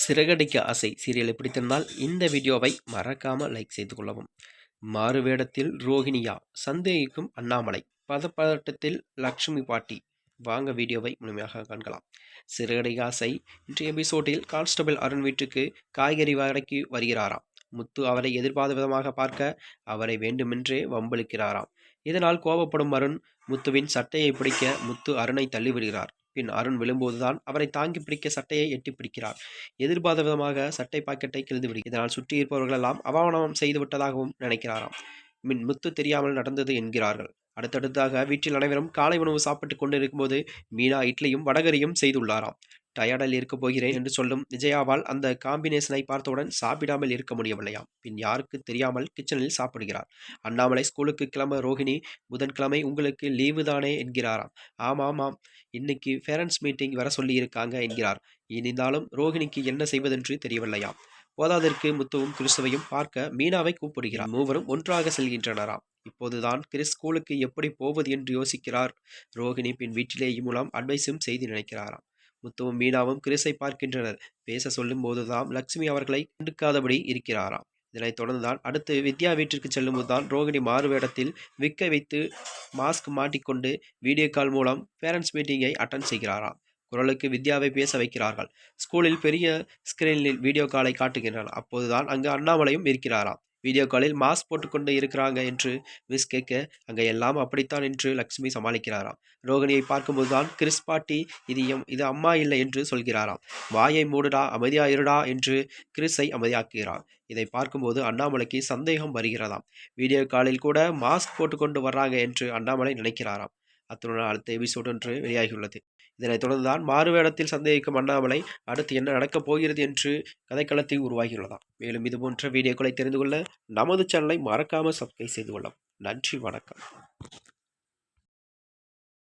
சிறகடிக்க ஆசை. சீரியலை பிடித்திருந்தால் இந்த வீடியோவை மறக்காமல் லைக் செய்து கொள்ளவும். மாறுவேடத்தில் ரோஹிணியா சந்தேகிக்கும் அண்ணாமலை பதப்பதட்டத்தில் லக்ஷ்மி பாட்டி. வாங்க வீடியோவை முழுமையாக காண்கலாம். சிறகடிக்க ஆசை. இன்றைய எபிசோடில் கான்ஸ்டபிள் அருண் வீட்டுக்கு காய்கறி வரைக்கு வருகிறாராம். முத்து அவரை எதிர்பார்த்த விதமாக பார்க்க அவரை வேண்டுமென்றே வம்பளிக்கிறாராம் இதனால் கோபப்படும் அருண் முத்துவின் சட்டையை பிடிக்க முத்து அருணை தள்ளிவிடுகிறார். பின் அருண் விழும்போதுதான் அவரை தாங்கி பிடிக்க சட்டையை எட்டி பிடிக்கிறார். எதிர்பார்த்த விதமாக சட்டை பாக்கெட்டை கிழிந்து இதனால் சுற்றி இருப்பவர்களெல்லாம் அவமானம் செய்து விட்டதாகவும் நினைக்கிறாராம். மின் முத்து தெரியாமல் நடந்தது என்கிறார்கள். அடுத்தடுத்தாக வீட்டில் அனைவரும் காலை உணவு சாப்பிட்டு கொண்டு இருக்கும்போது மீனா இட்லியும் வடகரியும் செய்துள்ளாராம். டயர்டில் இருக்க போகிறேன் என்று சொல்லும் விஜயாவால் அந்த காம்பினேஷனை பார்த்தவுடன் சாப்பிடாமல் இருக்க முடியவில்லையாம். பின் யாருக்கு தெரியாமல் கிச்சனில் சாப்பிடுகிறார். அண்ணாமலை ஸ்கூலுக்கு கிளம்ப ரோஹிணி புதன்கிழமை உங்களுக்கு லீவு தானே என்கிறாராம். ஆமாம் ஆமாம் இன்னைக்கு பேரண்ட்ஸ் மீட்டிங் வர சொல்லியிருக்காங்க என்கிறார். இனிந்தாலும் ரோஹிணிக்கு என்ன செய்வதென்று தெரியவில்லையாம். போதாதற்கு முத்துவும் கிறிஸ்துவையும் பார்க்க மீனாவை கூப்பிடுகிறார். மூவரும் ஒன்றாக செல்கின்றனராம். இப்போதுதான் கிறிஸ் ஸ்கூலுக்கு எப்படி போவது என்று யோசிக்கிறார். ரோஹிணி பின் வீட்டிலே மூலம் அட்வைஸும் செய்து நினைக்கிறாராம். முத்துவும் மீனாவும் கிறிஸை பார்க்கின்றனர். பேச சொல்லும் போதுதான் லக்ஷ்மி அவர்களை கண்டுக்காதபடி இருக்கிறாராம். இதனைத் தொடர்ந்துதான் அடுத்து வித்யா வீட்டிற்கு செல்லும்போது தான் ரோகிணி மாறு வேடத்தில் விக்க வைத்து மாஸ்க் மாட்டிக்கொண்டு வீடியோ கால் மூலம் பேரண்ட்ஸ் மீட்டிங்கை அட்டன் செய்கிறாராம். குரலுக்கு வித்யாவை பேச வைக்கிறார்கள். ஸ்கூலில் பெரிய ஸ்கிரீனில் வீடியோ காலை காட்டுகின்றனர் அப்போதுதான் அங்கு அண்ணாமலையும் இருக்கிறாராம். வீடியோ காலில் மாஸ்க் போட்டுக்கொண்டு இருக்கிறாங்க என்று மிஸ் கேட்க அங்கே எல்லாம் அப்படித்தான் என்று லக்ஷ்மி சமாளிக்கிறாராம். ரோகிணியை பார்க்கும்போதுதான் கிறிஸ் பாட்டி இது எம் இது அம்மா இல்லை என்று சொல்கிறாராம். வாயை மூடுடா அமைதியா இருடா என்று கிறிஸை அமைதியாக்குகிறார். இதை பார்க்கும்போது அண்ணாமலைக்கு சந்தேகம் வருகிறதாம். வீடியோ காலில் கூட மாஸ்க் போட்டுக்கொண்டு வர்றாங்க என்று அண்ணாமலை நினைக்கிறாராம். அத்துடன் அடுத்த எபிசோடு என்று வெளியாகியுள்ளது. இதனைத் தொடர்ந்துதான் மாறுவேடத்தில் சந்தேகிக்கும் அண்ணாமலை அடுத்து என்ன நடக்கப் போகிறது என்று கதைக்களத்தில் உருவாகியுள்ளதாம். மேலும் இதுபோன்ற வீடியோக்களை தெரிந்து கொள்ள நமது சேனலை மறக்காமல் சப்ஸ்கிரைப் செய்து கொள்ளலாம் நன்றி வணக்கம்.